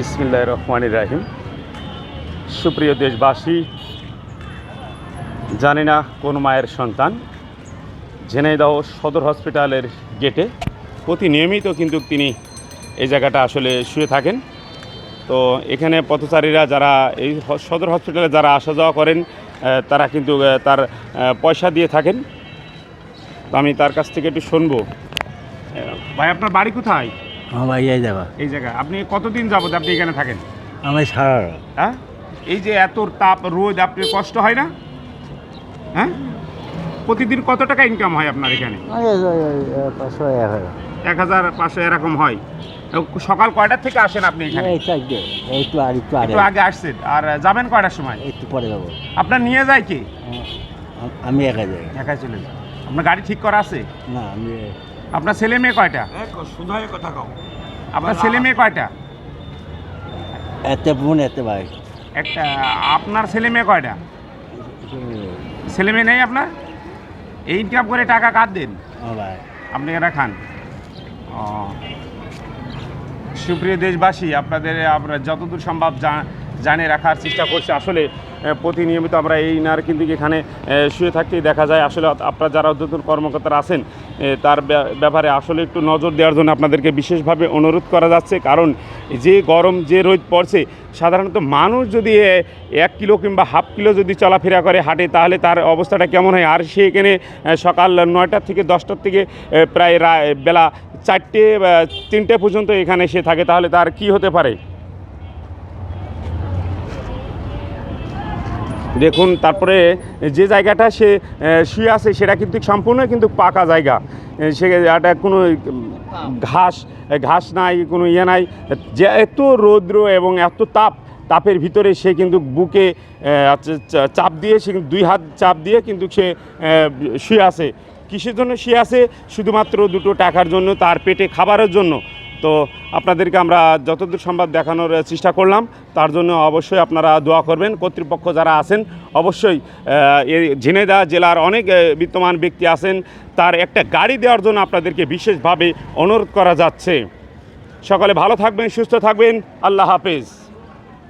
বিসমিল্লাহ রহমান রাহিম। সুপ্রিয় দেশবাসী, জানি না কোন মায়ের সন্তান। ঝিনাইদহ সদর হসপিটালের গেটে। প্রতি নিয়মিত কিন্তু তিনি এই জায়গাটা আসলে শুয়ে থাকেন। তো এখানে পথচারীরা যারা এই সদর হসপিটালে যারা আসা যাওয়া করেন তারা কিন্তু তার পয়সা দিয়ে থাকেন। তো আমি তার কাছ থেকে একটু শুনব। ভাই, আপনার বাড়ি কোথায়? আমার এই যাবা এই জায়গায় আপনি কতদিন যাবত আপনি এখানে থাকেন? আমি সারা হ্যাঁ? এই যে এত তাপ রোদ আপনি কষ্ট হয় না? হ্যাঁ? প্রতিদিন কত টাকা ইনকাম হয় আপনার এখানে? পাঁচশো এক এক হাজার পাঁচশো এরকম হয়। সকাল কয়টার থেকে আসেন আপনি এখানে? এই চারটে একটু আর একটু আরে একটু আগে আসছেন। আর যাবেন কয়টার সময়? একটু পরে যাব। আপনার নিয়ে যায় কি? আম- আমি একা যাই। একাই চলে যান। আপনার গাড়ি ঠিক করা আছে? না আমি আপনার ছেলে মেয়ে কয়টা? শুধাই কথা কও। আপনার ছেলে মেয়ে কয়টা? এতে বোন এতে ভাই। একটা আপনার ছেলে মেয়ে কয়টা? ছেলে মেয়ে নেই আপনার? এই ইনকাম করে টাকা কার দেন? আপনি এটা খান। ও। সুপ্রিয় দেশবাসী আপনাদের আমরা যতদূর সম্ভব জানে রাখার চেষ্টা করছি। আসলে প্রতিনিয়মিত আমরা এই নার কিন্তু এখানে শুয়ে থাকতেই দেখা যায়। আসলে আপনারা যারা উদ্যোতন কর্মকর্তারা আছেন তার ব্যা- ব্যাপারে আসলে একটু নজর দেওয়ার জন্য আপনাদেরকে বিশেষভাবে অনুরোধ করা যাচ্ছে। কারণ যে গরম, যে রোদ পড়ছে, সাধারণত মানুষ যদি এক কিলো কিংবা হাফ কিলো যদি চলাফেরা করে হাঁটে, তাহলে তার অবস্থাটা কেমন হয়? আর সে এখানে সকাল নয়টার থেকে দশটার থেকে প্রায় বেলা চারটে তিনটে পর্যন্ত এখানে সে থাকে, তাহলে তার কি হতে পারে? দেখুন, তারপরে যে জায়গাটা সে শুয়ে আছে সেটা কিন্তু সম্পূর্ণ কিন্তু পাকা জায়গা। সে একটা কোনো ঘাস ঘাস নাই, কোনো ইয়ে নাই। যে এত রৌদ্র এবং এত তাপ, তাপের ভিতরে সে কিন্তু বুকে চাপ দিয়ে সে দুই হাত চাপ দিয়ে কিন্তু সে শুয়ে আছে। কিসের জন্য শুয়ে আছে? শুধুমাত্র দুটো টাকার জন্য, তার পেটে খাবারের জন্য। তো আপনাদেরকে আমরা যতদূর সম্ভব দেখানোর চেষ্টা করলাম। তার জন্য অবশ্যই আপনারা দোয়া করবেন। কর্তৃপক্ষ যারা আছেন, অবশ্যই এই ঝিনেদা জেলার অনেক বিদ্যমান ব্যক্তি আছেন। তার একটা গাড়ি দেওয়ার জন্য আপনাদেরকে বিশেষভাবে অনুরোধ করা যাচ্ছে। সকলে ভালো থাকবেন, সুস্থ থাকবেন। আল্লাহ হাফেজ।